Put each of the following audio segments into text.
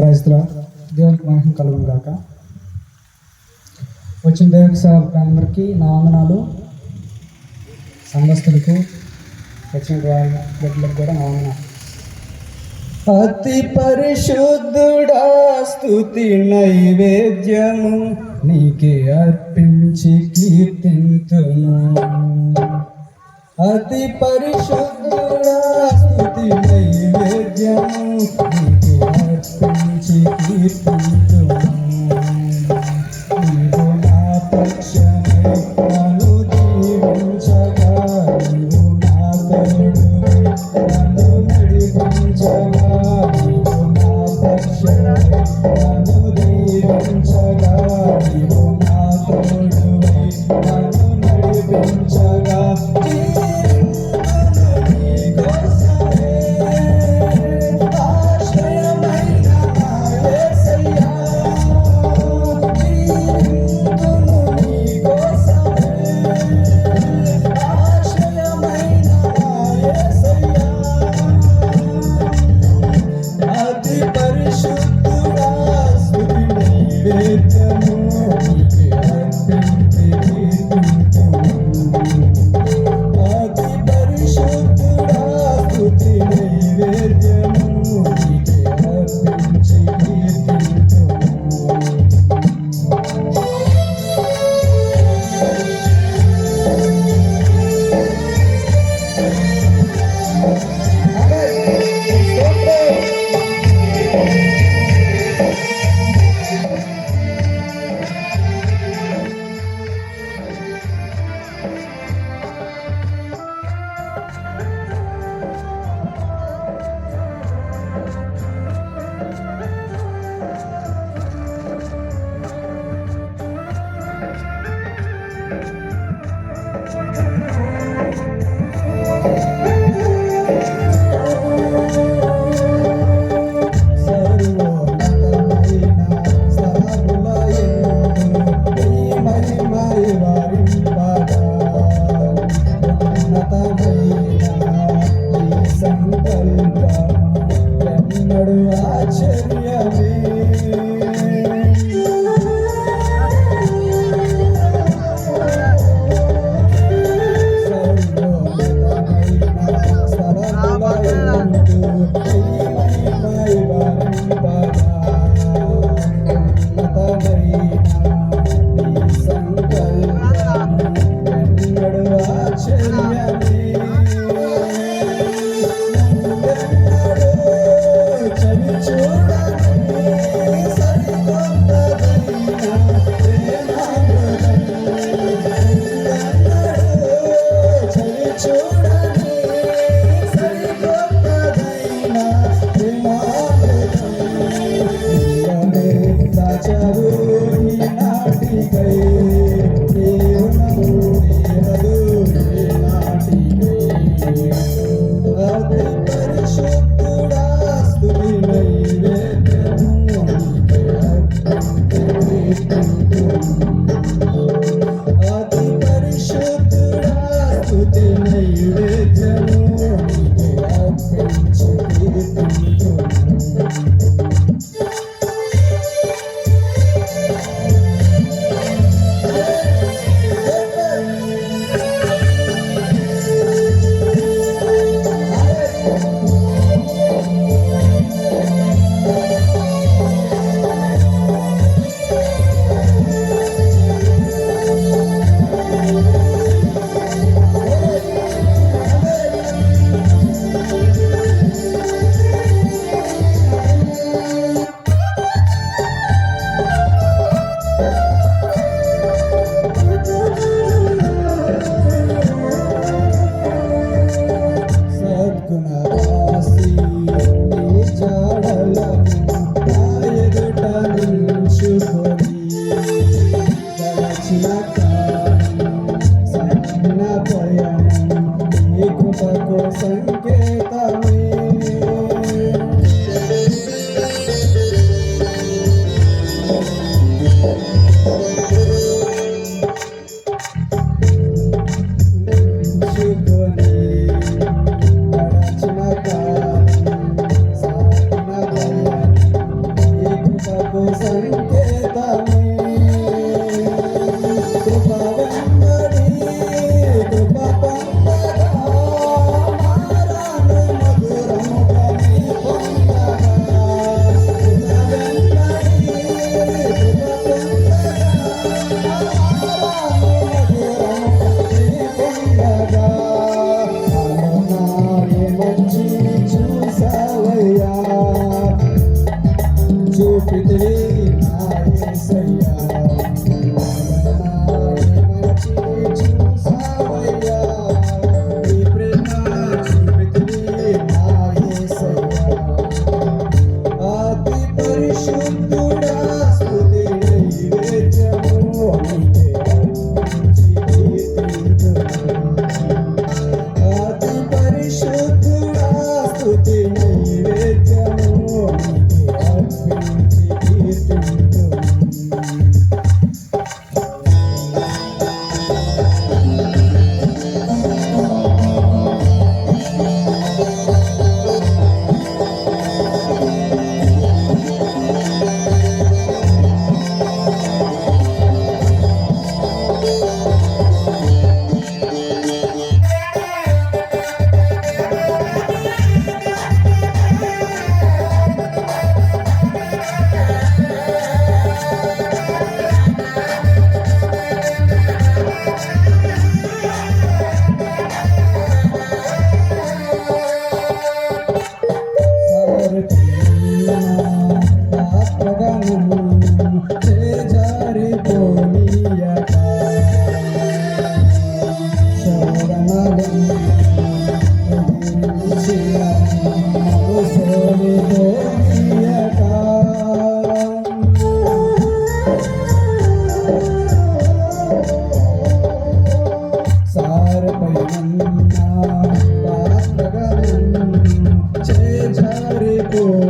క్రైస్తుల దేవునికి మహిమ కలుగును గాక. వచ్చిన దేవునికి అందరికీ నా వందనాలు. సంఘస్థులకు వచ్చిన బిడ్డలకు కూడా నా వందనాలు. అతి పరిశుద్ధుడా స్థుతి నైవేద్యము నీకే అర్పించి కీర్తింతును అతి పరిశుద్ధుడా స్థుతి నైవేద్యము నీకు అర్పించి కీర్తించుము నీవు నా పక్షమే I'm సంకల్ప నడువాచరి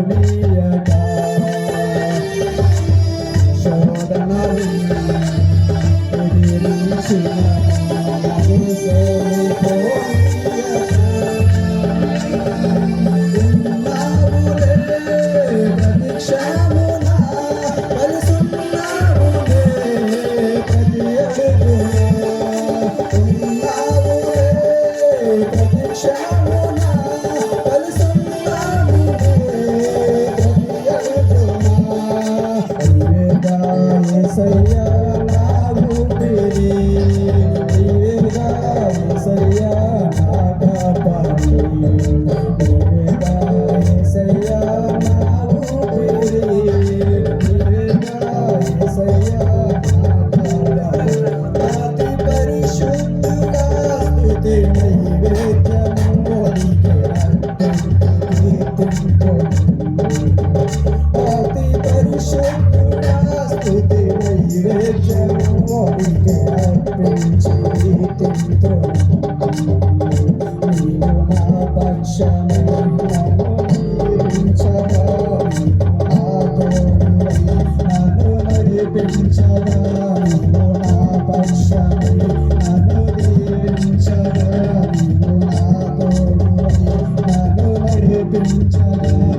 Amén. सैया लागू तेरी baby,